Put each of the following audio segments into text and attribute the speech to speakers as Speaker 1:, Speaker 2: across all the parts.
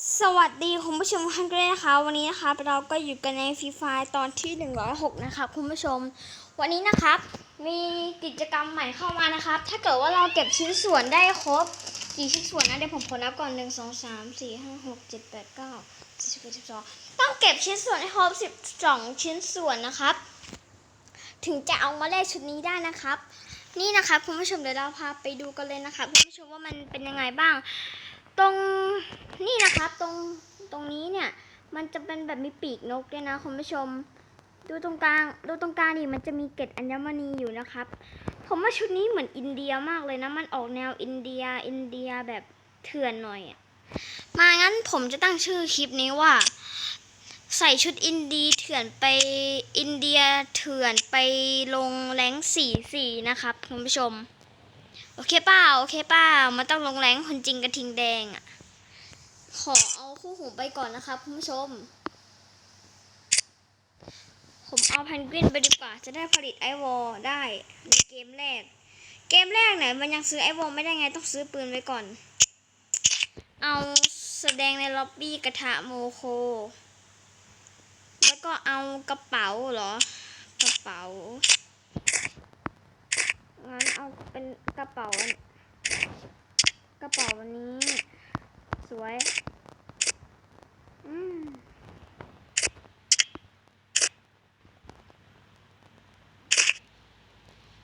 Speaker 1: สวัสดีคุณผู้ชมทุกท่านด้วยนะคะ วันนี้นะคะเราก็อยู่กันในฟรีไฟตอนที่ 106 นะคะคุณผู้ชม วันนี้นะครับ มีกิจกรรมใหม่เข้ามานะครับ ถ้าเกิดว่าเราเก็บชิ้นส่วนได้ครบ กี่ชิ้นส่วนนะเดี๋ยวผมขอนับก่อน 1 2 3 4 5 6 7 8 9 10 11 12 ต้องเก็บชิ้นส่วนให้ครบ 12 ชิ้นส่วนนะครับ ถึงจะเอามาแลกชุดนี้ได้นะครับ นี่นะคะคุณผู้ชมเดี๋ยวเราพาไปดูกันเลยนะคะคุณผู้ชมว่ามันเป็นยังไงบ้าง ตรงนี่นะครับตรงตรงนี้เนี่ย มันจะเป็นแบบมีปีกนกด้วยนะคุณผู้ชม ดูตรงกลางดูตรงกลางนี่มันจะมีเกล็ดอัญมณีอยู่นะครับ ผมว่าชุดนี้เหมือนอินเดียมากเลยนะ มันออกแนวอินเดียอินเดียแบบเถื่อนหน่อยอะมางั้นผมจะตั้งชื่อคลิปนี้ว่า ใส่ชุดอินเดียเถื่อนไปอินเดียเถื่อนไปลงแรงสี่สี่นะครับคุณผู้ชม โอเคเปล่าโอเคเปล่ามันต้องลงแรงคนจริงกระทิงแดงอะ ขอเอาคู่หูไปก่อนนะครับคุณผู้ชม ผมเอาแพนกวินไปดีกว่า จะได้ผลิตไอวอลได้ในเกมแรก เกมแรกเนี่ยมันยังซื้อไอวอลไม่ได้ไงต้องซื้อปืนไว้ก่อน เอาแสดงในล็อบบี้กระทะโมโค แล้วก็เอากระเป๋าเหรอ กระเป๋างั้นเอา ระเป๋ากระเป๋าวันนี้ สวยอืม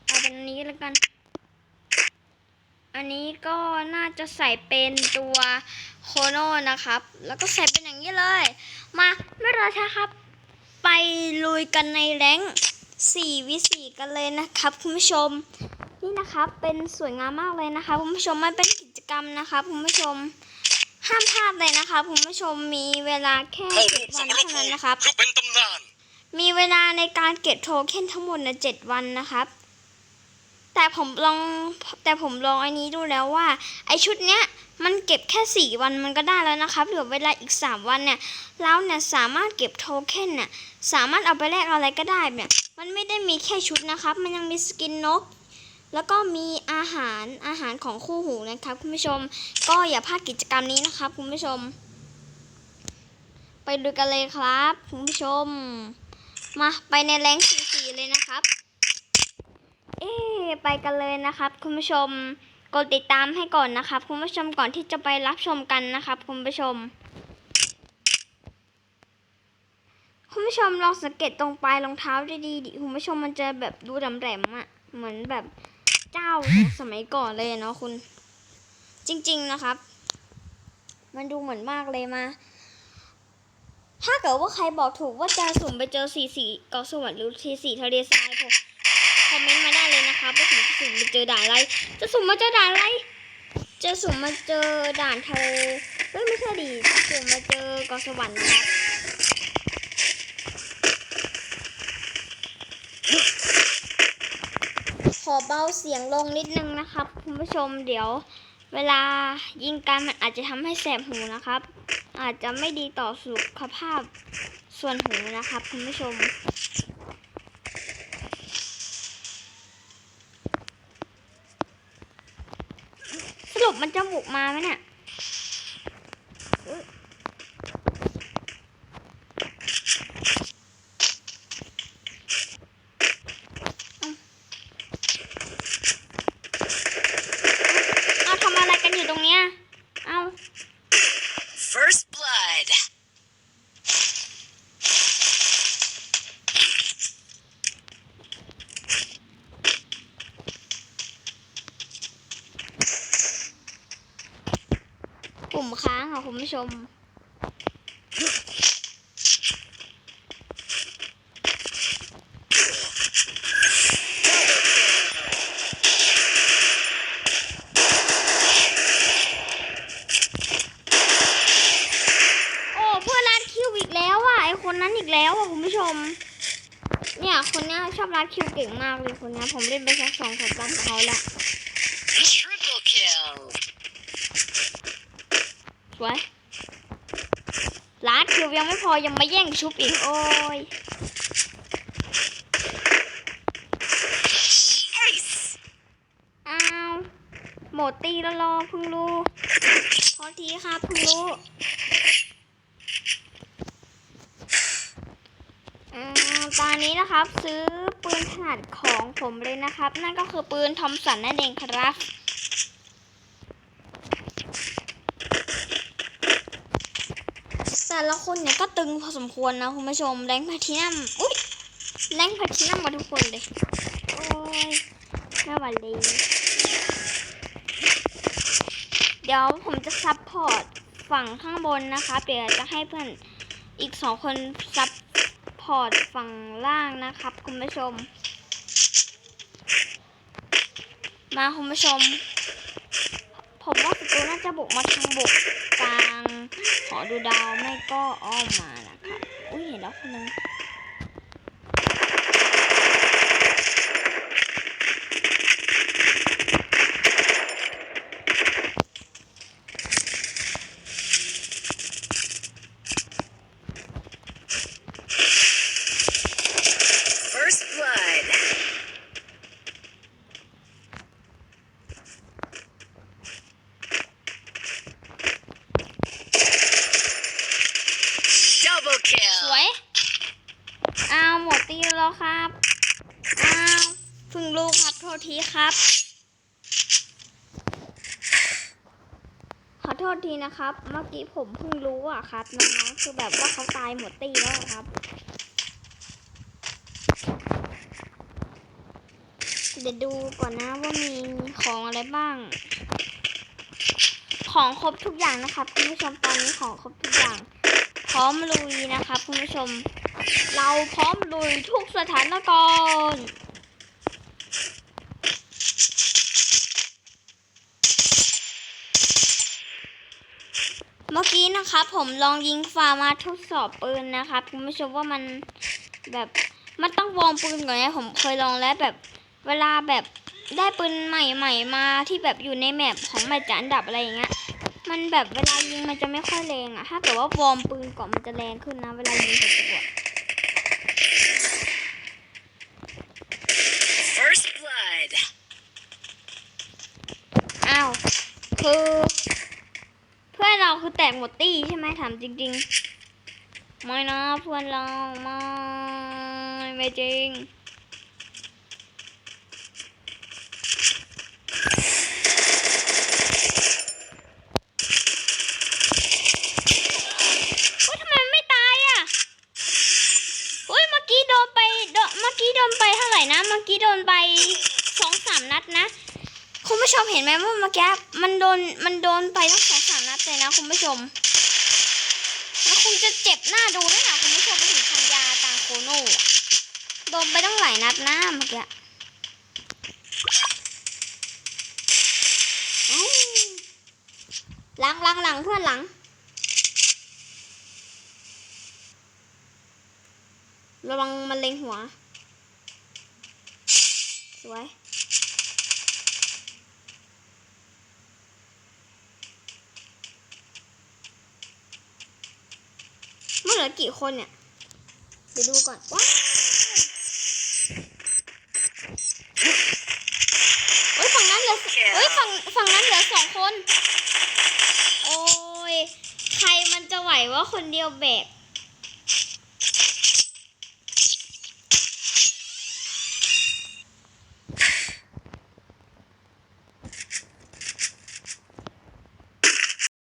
Speaker 1: เอาเป็นนี้แล้วกัน อันนี้ก็น่าจะใส่เป็นตัวโคโน่นะครับ แล้วก็ใส่เป็นอย่างนี้เลย มาไม่รอช้าครับ ไปลุยกันในแรงสี่วิสี่กันเลยนะครับ คุณผู้ชม นี่นะครับ เป็นสวยงามมากเลยนะคะคุณผู้ชมมันเป็นกิจกรรมนะคะคุณผู้ชมห้ามพลาดเลยนะคะคุณผู้ชมมีเวลาแค่
Speaker 2: เข้า
Speaker 1: เจ็
Speaker 2: ร่ว
Speaker 1: ด
Speaker 2: มส
Speaker 1: วัน
Speaker 2: มร
Speaker 1: เท่า
Speaker 2: ภู
Speaker 1: นั้น
Speaker 2: มิ
Speaker 1: นะครับ
Speaker 2: เพื่อเป็นตำนาน
Speaker 1: มีเวลาในการเก็บโทเค็นทั้งหมดนะเจ็ดวันนะครับ แต่ผมลองแต่ผมลองอันนี้ดูแล้วว่า ไอชุดเนี้ยมันเก็บแค่สี่วันมันก็ได้แล้วนะครับเหลือเวลาอีกสามวันเนี่ยเราเนี่ยสามารถเก็บโทเค็นเนี่ยสามารถเอาไปแลกอะไรก็ได้เนี่ยมันไม่ได้มีแค่ชุดนะครับ มันยังมีสกินนก แล้วก็มีอาหารอาหารของคู่หูนะครับ คุณผู้ชม ก็อย่าพลาดกิจกรรมนี้นะครับ คุณผู้ชม ไปดูกันเลยครับ คุณผู้ชม มาไปในแรงสีสีเลยนะครับ เอ๊ไปกันเลยนะครับ คุณผู้ชมกดติดตามให้ก่อนนะครับ คุณผู้ชมก่อนที่จะไปรับชมกันนะครับ คุณผู้ชม คุณผู้ชมลองสังเกตตรงปลายรองเท้าดีๆดิคุณผู้ชมมันจะแบบดูแหลมๆอะเหมือนแบบ เจ้าของสมัยก่อนเลยเนาะคุณ จริง ๆนะครับ มันดูเหมือนมากเลยมา ถ้าเกิดว่าใครบอกถูกว่าจะสุ่มไปเจอสีสีเกาะสวรรค์หรือสีสีทะเลทรายผมคอมเมนต์มาได้เลยนะครับว่าผมจะสุ่มไปเจอด่านอะไร จะสุ่มมาเจอด่านอะไร จะสุ่มมาเจอด่านทะเลเฮ้ยไม่ใช่ดิจะสุ่มมาเจอเกาะสวรรค์นะครับ อเบาเสียงลงนิดนึงนะครับคุณผู้ชมเดี๋ยว เวลายิงกันมันอาจจะทำให้แสบหูนะครับ อาจจะไม่ดีต่อสุขภาพส่วนหูนะครับคุณผู้ชม สรุปมันจะบุกมาไหมเนี่ยอุ๊ยเอาทำอะไรกันอยู่ตรงเนี้ย เอา
Speaker 2: First Blood
Speaker 1: ปุ่มค้างค่ะคุณผู้ชม โอ้เพื่อนรัดคิวอีกแล้วอะไอคนนั้นอีกแล้วอะคุณผู้ชม เนี่ยคนเนี้ยชอบรัดคิวเก่งมากเลยคนเนี้ยผมเล่นไปแค่สองสามตาของเขาละ ไว้ล้านคิวยังไม่พอยังมาแย่งชุบอีก โอ้ยอ้าวหมดตีแล้วรอพึ่งรู้ขอทีครับพึ่งรู้ตอนนี้นะครับซื้อปืนถนัดของผมเลยนะครับ นั่นก็คือปืนทอมสันนั่นเองครับ แต่ละคนเนี่ยก็ตึงพอสมควรนะคุณผู้ชมแรงแพลทินัมอุ้ยแรงแพลทินัมมาทุกคนเลย โอ้ยไม่ไหวเลยเดี๋ยวผมจะซับพอร์ตฝั่งข้างบนนะคะ เดี๋ยวจะให้เพื่อนอีกสองคนซับพอร์ตฝั่งล่างนะครับ คุณผู้ชม มาคุณผู้ชม ผมว่าศัตรูน่าจะบุกมาทางบุกกลาง หอดูดาวไม่ก็อ้อมมานะครับ อุ้ยเห็นแล้วคนนึง
Speaker 2: First blood. Double
Speaker 1: ส
Speaker 2: kill.
Speaker 1: วย อ้าวหมดตีแล้วครับ อ้าวเพึ่งรู้ครับโท ษทีครับ ขอโทษทีนะครับ เมื่อกี้ผมเพิ่งรู้อะครับน้องๆคือแบบว่าเขาตายหมดตีแล้วครับ เดี๋ยวดูก่อนนะว่ามีของอะไรบ้าง ของครบทุกอย่างนะครับคุณผู้ชมตอนนี้ของครบทุกอย่าง พร้อมลุยนะครับคุณผู้ชม เราพร้อมลุยทุกสถานการณ์ มื่อกี้นะครับผมลองยิงฟามาทดสอบปืนนะครับคุณผู้ชมว่ามันแบบมันต้องวอร์มปืนก่อนนะผมเคยลองแล้วแบบเวลาแบบได้ปืนใหม่ๆมาที่แบบอยู่ในแมปของแมปจันดับอะไรอย่างเงี้ยมันแบบเวลายิงมันจะไม่ค่อยแรงอะถ้าแต่ว่าวอร์มปืนก่อนมันจะแรงขึ้นนะ เวลายิงศัตรูอะ
Speaker 2: First blood.
Speaker 1: อ้าว คือ เพื่อนเราคือแต กหมดตี้ใช่ไหมถามจริง ๆ ไม่นะเพื่อนเราไม่ไม่จริงเฮ้ยทำไมมันไม่ตายอะเฮ้ยเมื่อกี้โดนไปเมื่อกี้โดนไปเท่าไหร่นะเมื่อกี้โดนไปสองสามนัดนะ คุณผู้ชมเห็นไหมว่าเมื่อกี้มันโดนมันโดนไปทั้งสอง นัดเลยนะคุณผู้ชมแล้วคงจะเจ็บหน้าดูด้วยนะคุณผู้ชมไปถึงพันยาตางโคโน่โดนไปตั้งหลายนัดนะเมื่อกี้หลังหลังหลังเพื่อนหลัง ระวังมันเล็งหัว สวย เมื่อเหลือกี่คนเนี่ยเดี๋ยวดูก่อนว้าวเฮ้ยฝั่งนั้นเหลือเฮ้ยฝั่งฝั่งนั้นเหลือสองคน โอ้ย ใครมันจะไหวว่าคนเดียวแบก